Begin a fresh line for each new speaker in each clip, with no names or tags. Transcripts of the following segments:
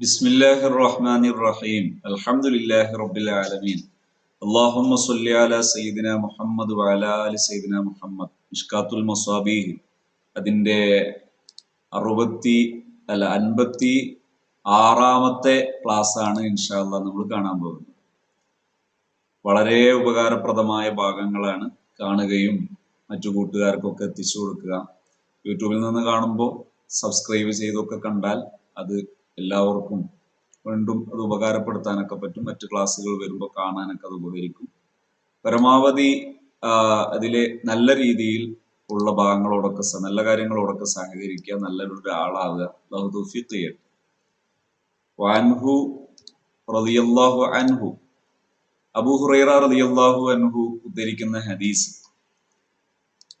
بسم الله الرحمن الرحيم الحمد لله رب العالمين اللهم صل على سيدنا മുഹമ്മദ് وعلى آل سيدنا മുഹമ്മദ് ഇഷ്കാത്തുൽ മസാബീഹ് അതിൻ്റെ അറുപത്തി അല്ല അൻപത്തി ആറാമത്തെ ക്ലാസ് ആണ് ഇൻഷാല്ല നമ്മൾ കാണാൻ പോകുന്നത് വളരെ ഉപകാരപ്രദമായ ഭാഗങ്ങളാണ് കാണുകയും മറ്റു കൂട്ടുകാർക്കൊക്കെ എത്തിച്ചു കൊടുക്കുക യൂട്യൂബിൽ നിന്ന് കാണുമ്പോൾ സബ്സ്ക്രൈബ് ചെയ്തൊക്കെ കണ്ടാൽ അത് എല്ലാവർക്കും വീണ്ടും അത് ഉപകാരപ്പെടുത്താനൊക്കെ പറ്റും. മറ്റു ക്ലാസ്സുകൾ വരുമ്പോൾ കാണാനൊക്കെ അത് ഉപകരിക്കും. പരമാവധി അതിലെ നല്ല രീതിയിൽ ഉള്ള ഭാഗങ്ങളോടൊക്കെ നല്ല കാര്യങ്ങളോടൊക്കെ സഹകരിക്കുക നല്ലൊരു റളിയല്ലാഹു അൻഹു. അബൂ ഹുറൈറ റളിയല്ലാഹു അൻഹു ഉദ്ധരിക്കുന്ന ഹദീസ്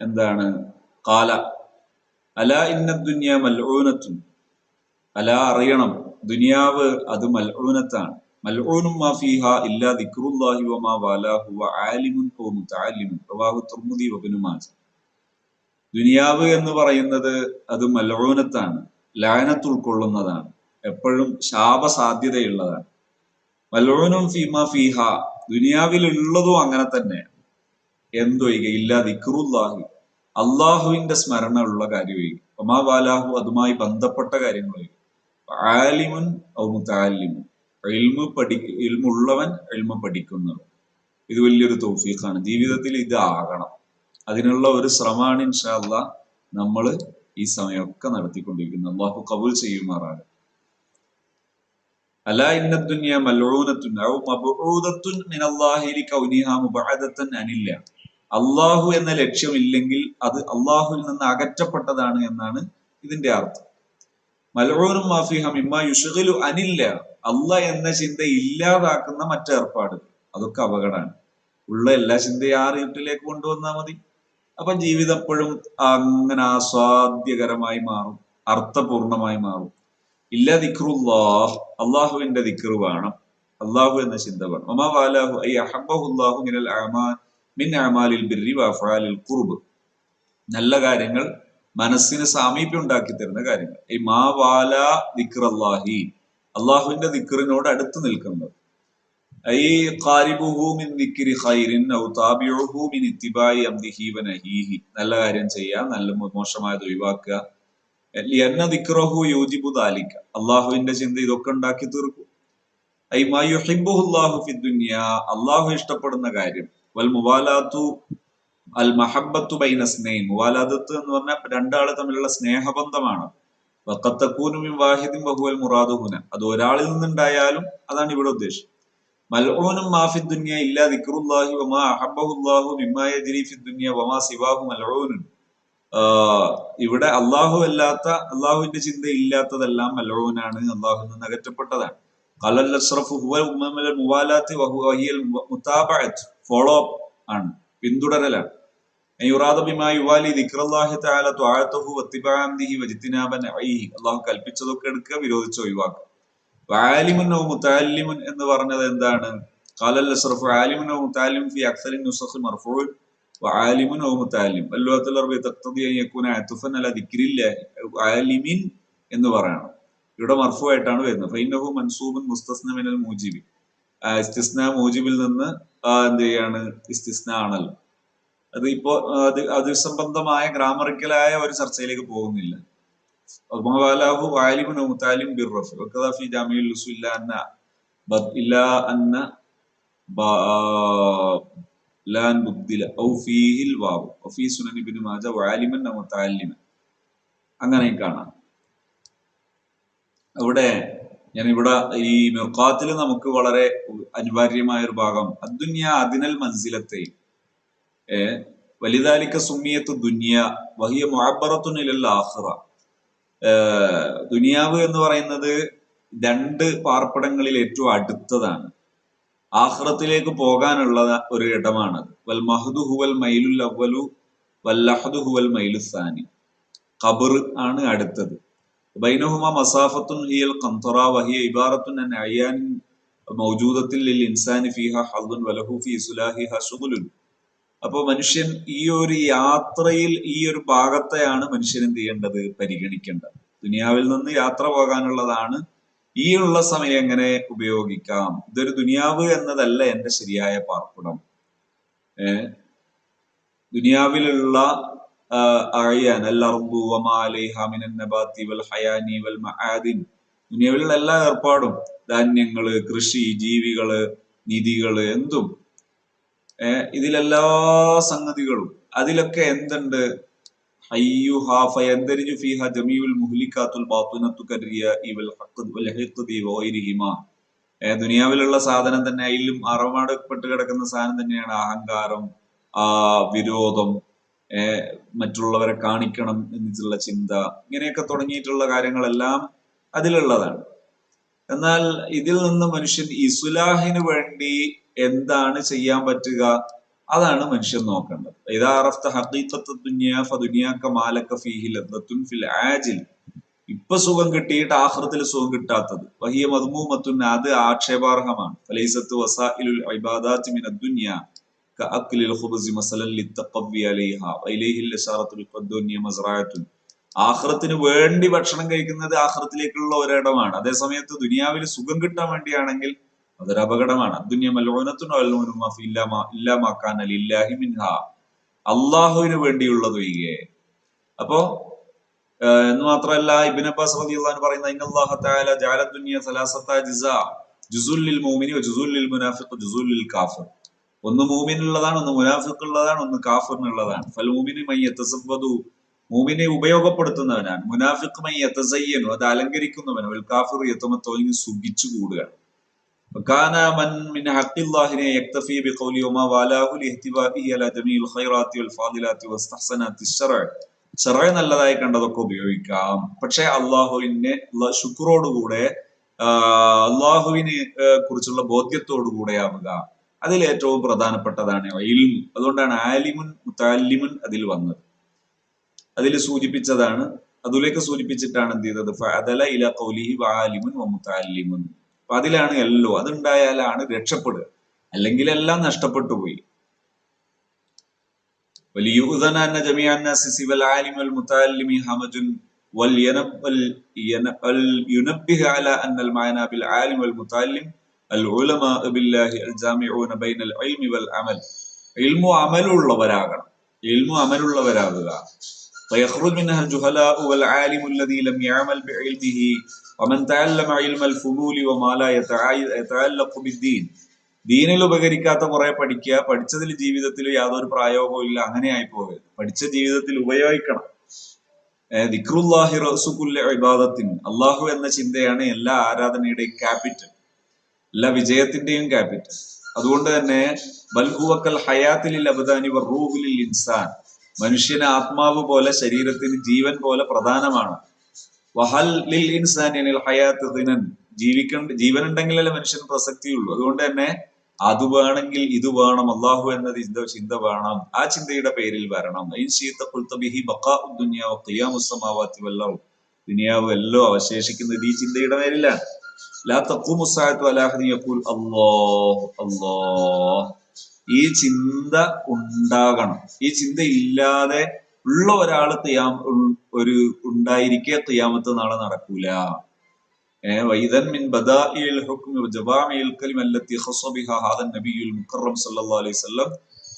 എന്താണ്? കാല അല ഇന്ന ദുനിയ മൽഊനത്തുൻ അല അറിയണം. ദുനിയാവ് അത് മൽഊനത്താണ്. മൽഊനും മാ ഇല്ലാ മാജ ദുനിയാവ് എന്ന് പറയുന്നത് അത് മൽഊനത്താണ്. ലാനത്ത് ഉൾക്കൊള്ളുന്നതാണ് എപ്പോഴും ശാപസാധ്യതയുള്ളതാണ്. മൽഊനും ഫീമ ഫീഹ ദുനിയാവിലുള്ളതും അങ്ങനെ തന്നെ എന്തൊഴിക? ഇല്ലാ ദിക്റുല്ലാഹി. അള്ളാഹുവിന്റെ സ്മരണ ഉള്ള കാര്യമൊഴികെ. ഒമാ വാലാഹു അതുമായി ബന്ധപ്പെട്ട കാര്യങ്ങളൊഴികെ. ആലിമുൻ ഔ മുത്താലിമുൻ. ഇൽമു പഠി ഇൽമുള്ളവൻ ഇൽമ പഠിക്കുന്നവൻ. ഇത് വലിയൊരു തൗഫീഖാണ്. ജീവിതത്തിൽ ഇത് ആകണം. അതിനുള്ള ഒരു ശ്രമമാണ് ഇൻഷാല്ല നമ്മൾ ഈ സമയമൊക്കെ നടത്തിക്കൊണ്ടിരിക്കുന്നത്. അള്ളാഹു കബൂൽ ചെയ്യുമാറാണ്. ഇന്ന ദുനിയ ലികൗനിഹാ മുബഅദത്തൻ അള്ളാഹു എന്ന ലക്ഷ്യമില്ലെങ്കിൽ അത് അള്ളാഹുവിൽ നിന്ന് അകറ്റപ്പെട്ടതാണ് എന്നാണ് ഇതിന്റെ അർത്ഥം. അനില്ല. അല്ല എന്ന ചിന്ത ഇല്ലാതാക്കുന്ന മറ്റേർപ്പാട്. അതൊക്കെ അപകടമാണ്. ഉള്ള എല്ലാ ചിന്തയും ആ റീട്ടിലേക്ക് കൊണ്ടുവന്നാൽ മതി. അപ്പൊ ജീവിതം എപ്പോഴും അങ്ങനെ ആസ്വാദ്യകരമായി മാറും. അർത്ഥപൂർണമായി മാറും. ഇല്ല ദിക്റുല്ലാഹ്. അള്ളാഹുവിന്റെ ദിക്റ് വേണം. അള്ളാഹു എന്ന ചിന്ത വേണം. ഒമാ വാലാഹു ഐ അമാൽ മിൻ അമാലിൽ ബിർരി വഫാലിൽ നല്ല കാര്യങ്ങൾ മനസ്സിന് സാമീപ്യം ഉണ്ടാക്കി തരുന്ന കാര്യങ്ങൾ. ഈ മാ വാല ദിക്റല്ലാഹി അള്ളാഹുവിന്റെ ദിക്റിനോട് അടുത്ത് നിൽക്കുന്നത്. നല്ല കാര്യം ചെയ്യുക നല്ല മോശമായത് ഒഴിവാക്കുക. എന്ന ദിക്റഹു യോജിബു ദാലിക്ക അള്ളാഹുവിന്റെ ചിന്ത ഇതൊക്കെ ഉണ്ടാക്കി തീർക്കും. ഐ മാ യുഹിബ്ബുഹുല്ലാഹു ഫി ദുനിയ. അള്ളാഹു ഇഷ്ടപ്പെടുന്ന കാര്യം. വൽ മുവാലാത്തു അൽ മഹബത്തു ബൈന സ്നേഹം. മുവാലാദത്ത് എന്ന് പറഞ്ഞാൽ രണ്ടാൾ തമ്മിലുള്ള സ്നേഹബന്ധമാണ്. വക്കത്തക്കൂനും വാഹിദും ബഹുവൽ മുറാദുഹുന അത് ഒരാളിൽ നിന്നുണ്ടായാലും അതാണ് ഇവിടെ ഉദ്ദേശം. മൽഊനും മാഫി ദുനിയ ഇല്ലാ ദിക്റുല്ലാഹി വമാ അഹബ്ബഹുല്ലാഹു മിമ്മാ ജരീഫി ദുനിയ വമാ സിവാഹു മൽഊനുൻ. ആഹ് ഇവിടെ അള്ളാഹു അല്ലാത്ത അള്ളാഹുവിന്റെ ചിന്ത ഇല്ലാത്തതെല്ലാം മൽഊനാണ്. അള്ളാഹു നിന്ന് അകറ്റപ്പെട്ടതാണ്. മുതാബഅത്ത്. ഫോളോ അപ്പ് ആണ്. പിന്തുടരലാണ്. അള്ളാഹു കൽപ്പിച്ചതൊക്കെ എടുക്കുക വിരോധിച്ച ഒഴിവാക്കുക വാലിമുൻ ഔ മുതഅല്ലിമുൻ എന്ന് പറഞ്ഞത് എന്താണ് ഖാലൽ അഷ്റഫു ആലിമുൻ ഔ മുതഅല്ലിം ഫി അക്സറി നുസഖ് മർഫൂഉ وعالم او متعلم اللغة العربية تقتضي أن يكون عطفا على ذكر الله عالم എന്ന് പറയണം ഇവിടെ മർഫു ആയിട്ടാണ് വരുന്നത് ഫൈനഹു മൻസൂബുൻ മുസ്തസ്ന മിനൽ മൂജിബി ആ, ഇസ്തിസ്ന മൂജിബിൽ നിന്ന് ആ, എന്ത് ചെയ്യാണ് ഇസ്തിസ്ന ആണല്ലോ അത് ഇപ്പോ അത് അതിസംബന്ധമായ ഗ്രാമറിക്കലായ ഒരു ചർച്ചയിലേക്ക് പോകുന്നില്ല. ഒബാലാഹു വാലിബുൻ മുത്താലിം ബിർ റഫി. വക്കദാഫി ജാമിഉൽ ലുസുല്ല അന്ന ഇല്ലാ അന്ന ലാൻ ബുദ്ദില ഔ ഫീഹിൽ വാവ്. ഫീ സുനൻ ഇബ്നു മാജ വാലിമൻ മുത്താലിമൻ. അങ്ങനെ കാണാം. അവിടെ ഞാൻ ഇവിടെ ഈ മിർഖാത്തിൽ നമുക്ക് വളരെ അനിവാര്യമായ ഒരു ഭാഗം അദ്ദുനിയ അതിനൽ മൻസിലത്തെയും ഏ വലിതാലിക്ക സുമിയത്ത് ദുനിയ വഹിയ മുഅബ്ബറത്തുനിലൽ ആഹ്റ ദുനിയാവ് എന്ന് പറയുന്നത് രണ്ട് പാർപ്പിടങ്ങളിൽ ഏറ്റവും അടുത്തതാണ്. ആഹ്റത്തിലേക്ക് പോകാനുള്ള ഒരു ഇടമാണത് വൽ മഹദു ഹുവൽ മൈലുൽ അവലു വല്ലഹദു ഹുവൽ മൈലു സാനി. ഖബർ ആണ് അടുത്തത്. ബൈനഹുമ മസാഫത്തുൻ ഹിയൽ ഖന്തറ വഹിയ ഇബാറത്തുൻ അൻ അയ്യാൻ മൗജൂദത്തിൽ ലിൽ ഇൻസാനി ഫീഹ ഹദ്ദുൻ വലഹു ഫീ സുലാഹിഹ ശുഗുലുൻ. അപ്പൊ മനുഷ്യൻ ഈ ഒരു യാത്രയിൽ ഈ ഒരു ഭാഗത്തെയാണ് മനുഷ്യൻ എന്ത് ചെയ്യേണ്ടത്? പരിഗണിക്കേണ്ടത്. ദുനിയാവിൽ നിന്ന് യാത്ര പോകാനുള്ളതാണ് ഈ ഉള്ള സമയം എങ്ങനെ ഉപയോഗിക്കാം? ഇതൊരു ദുനിയാവ് എന്നതല്ല എന്റെ ശരിയായ പാർപ്പിടം. ഏർ ദുനിയാവിലുള്ള അറിയാൻ ദുനിയാവിലുള്ള എല്ലാ ഏർപ്പാടും ധാന്യങ്ങൾ കൃഷി ജീവികൾ നിധികൾ എന്തും. ഇതിലെല്ലാ സംഗതികളും. അതിലൊക്കെ എന്തുണ്ട്? ദുനിയാവിലുള്ള സാധനം തന്നെ അതിലും അറമാടപ്പെട്ട് കിടക്കുന്ന സാധനം തന്നെയാണ് അഹങ്കാരം ആ വിരോധം മറ്റുള്ളവരെ കാണിക്കണം എന്നുള്ള ചിന്ത. ഇങ്ങനെയൊക്കെ തുടങ്ങിയിട്ടുള്ള കാര്യങ്ങളെല്ലാം അതിലുള്ളതാണ്. എന്നാൽ ഇതിൽ നിന്ന് മനുഷ്യൻ ഇസുലാഹിന് വേണ്ടി എന്താണ് ചെയ്യാൻ പറ്റുക അതാണ് മനുഷ്യൻ നോക്കേണ്ടത് ഇതാ അറഫ്ത ഹഖീഖത്ത് ദുനിയ ഫദുനിയാക മാലക ഫീഹി ലദ്ദത്തുൻ ഫിൽ ആജിൽ ഇപ്പൊ സുഖം കിട്ടിയിട്ട് ആഹ്റത്തിൽ സുഖം കിട്ടാത്തത് വഹിയ മദ്മൂമത്തുൻ അത് ആക്ഷേപാർഹമാണ് ഫലൈസത്ത് വസായിലുൽ ഇബാദാത്തി മിന ദുനിയ كأكل الخبز مثلا للتقوي عليها وإليه الإشارة بالدنيا مزرعة ആഹ്റത്തിന് വേണ്ടി ഭക്ഷണം കഴിക്കുന്നത് ആഹ്റത്തിലേക്കുള്ള ഒരിടമാണ്. അതേസമയത്ത് ദുനിയാവിൽ സുഖം കിട്ടാൻ വേണ്ടിയാണെങ്കിൽ അതൊരു അപകടമാണ്. അള്ളാഹുവിന് വേണ്ടിയുള്ളത് ഒഴികെ. അപ്പോ എന്ന് മാത്രമല്ല ഇബിൻ അബ്ബാസ് റളിയല്ലാഹു പറയുന്ന ഇന്നല്ലാഹു തആല സലാസത ലിൽ മുഅ്മിനി വ ലിൽ ലിൽ കാഫിർ. ഒന്ന് മൂമിനുള്ളതാണ് ഒന്ന് മുനാഫിഖ് ഉള്ളതാണ് ഒന്ന് കാഫിറിനുള്ളതാണ്. ഫൽ മുഅ്മിനി മൻ മൂമിനെ ഉപയോഗപ്പെടുത്തുന്നവനാണ്. മുനാഫിക്കുമായി എത്തസയ്യനു അത് അലങ്കരിക്കുന്നവനോ ഉൽക്കാഫിർ യത്തമത്തോലിന് സുഖിച്ചു കൂടുക ചെറിയ നല്ലതായി കണ്ടതൊക്കെ ഉപയോഗിക്കാം. പക്ഷെ അള്ളാഹുവിനെ ശുക്രോടുകൂടെ അള്ളാഹുവിനെ കുറിച്ചുള്ള ബോധ്യത്തോടുകൂടെ ആവുക അതിൽ ഏറ്റവും പ്രധാനപ്പെട്ടതാണ് അതുകൊണ്ടാണ് ആലിമുൻ മുത്താലിമുൻ അതിൽ വന്നത്. അതിൽ സൂചിപ്പിച്ചതാണ്. അതിലേക്ക് സൂചിപ്പിച്ചിട്ടാണ് എന്ത് ചെയ്തത്? ഫഅദല ഇല ഖൗലിഹി വാലിമുൻ വ അപ്പൊ അതിലാണ് എല്ലോ അതുണ്ടായാലാണ് രക്ഷപ്പെടുക. അല്ലെങ്കിൽ എല്ലാം നഷ്ടപ്പെട്ടു പോയി. അന്ന സിവൽ ഹമജുൻ അല അൽ ഉലമാ ബില്ലാഹി അൽ ബൈനൽ വൽ അമൽ. ഇൽമു അമലുള്ളവരാകണം. ഇൽമു അമലുള്ളവരാകുക. فيخرج منها الجهلاء والعالم الذي لم يعمل بعلمه ومن تعلم علم الفضول وما لا يتعلق بالدين ദീനിൽ ഉപകരിക്കാത്ത കുറെ പഠിക്കുക പഠിച്ചതിൽ ജീവിതത്തിൽ യാതൊരു പ്രായോഗവും ഇല്ല അങ്ങനെ ആയി പോകരുത് പഠിച്ച ജീവിതത്തിൽ ഉപയോഗിക്കണം ദിക്റുല്ലാഹി റസുക്കുല്ല ഇബാദത്തിന് അള്ളാഹു എന്ന ചിന്തയാണ് എല്ലാ ആരാധനയുടെയും ക്യാപിറ്റൽ എല്ലാ വിജയത്തിന്റെയും ക്യാപിറ്റൽ അതുകൊണ്ട് തന്നെ ബൽഹുവക്കൽ ഹയാത്തിലിൽ അബദാനി റൂഹുലിൽ ഇൻസാൻ മനുഷ്യന് ആത്മാവ് പോലെ ശരീരത്തിന് ജീവൻ പോലെ പ്രധാനമാണ്. വഹൽ ലിൽ ഇൻസാനിൽ ഹയാത്ത് ദിനൻ. ജീവിക്കേണ്ട ജീവൻ ഉണ്ടെങ്കിലല്ലേ മനുഷ്യന് പ്രസക്തിയുള്ളൂ. അതുകൊണ്ട് തന്നെ അത് വേണമെങ്കിൽ ഇത് വേണം അള്ളാഹു എന്ന ചിന്ത വേണം. ആ ചിന്തയുടെ പേരിൽ വരണം. ദുനിയാവ് എല്ലോ അവശേഷിക്കുന്നത് ഈ ചിന്തയുടെ പേരിലാണ്. ലാ തഖൂമുസ്സാഅത്തു അലാ അഹദിൻ യഖൂൽ അല്ലാഹ് അല്ലാഹ്. ഈ ചിന്ത ഉണ്ടാകണം ഈ ചിന്ത ഇല്ലാതെ ഉള്ള ഒരാൾ തിയാം ഒരു ഉണ്ടായിരിക്കെ തിയാമത്ത് നാളെ നടക്കൂല وإذا من بدائع الحكم وجوامع الكلمة التي خص بها هذا النبي المكرم صلى الله عليه وسلم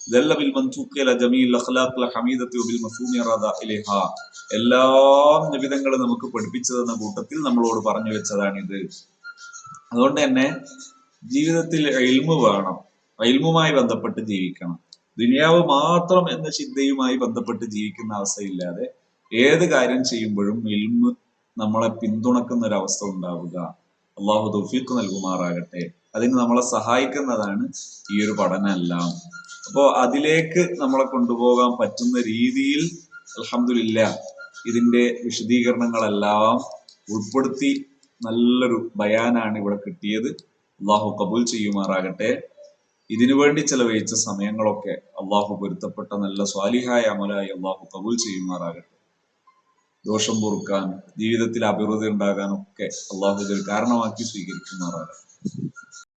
دل بالمنطوق إلى جميع الأخلاق الحميدة وبالمفهوم رضا إليها എല്ലാ നിബിധങ്ങളും നമുക്ക് പഠിപ്പിച്ചു തന്ന കൂട്ടത്തിൽ നമ്മളോട് പറഞ്ഞു വെച്ചതാണിത് അതുകൊണ്ട് തന്നെ ജീവിതത്തിൽ എൽമു വേണം എൽമുമായി ബന്ധപ്പെട്ട് ജീവിക്കണം. ദുനിയാവ് മാത്രം എന്ന ചിന്തയുമായി ബന്ധപ്പെട്ട് ജീവിക്കുന്ന അവസ്ഥയില്ലാതെ ഏത് കാര്യം ചെയ്യുമ്പോഴും ഇൽമ് നമ്മളെ പിന്തുണക്കുന്ന ഒരു അവസ്ഥ ഉണ്ടാവുക. അള്ളാഹു തൗഫീഖ് നൽകുമാറാകട്ടെ. അതിന് നമ്മളെ സഹായിക്കുന്നതാണ് ഈ ഒരു പഠനമെല്ലാം. അപ്പോ അതിലേക്ക് നമ്മളെ കൊണ്ടുപോകാൻ പറ്റുന്ന രീതിയിൽ അലഹമില്ല ഇതിന്റെ വിശദീകരണങ്ങളെല്ലാം ഉൾപ്പെടുത്തി നല്ലൊരു ബയാനാണ് ഇവിടെ കിട്ടിയത്. അള്ളാഹു കബൂൽ ചെയ്യുമാറാകട്ടെ. ഇതിനു വേണ്ടി ചെലവഴിച്ച സമയങ്ങളൊക്കെ അള്ളാഹു പൊരുത്തപ്പെട്ട നല്ല സ്വാലിഹായ അമലായി അള്ളാഹു കബൂൽ ചെയ്യുമാറാകട്ടെ. ദോഷം പൊറുക്കാൻ ജീവിതത്തിൽ അഭിവൃദ്ധി ഉണ്ടാകാനൊക്കെ അള്ളാഹു ഇതൊരു കാരണമാക്കി സ്വീകരിക്കുമാറാകട്ടെ.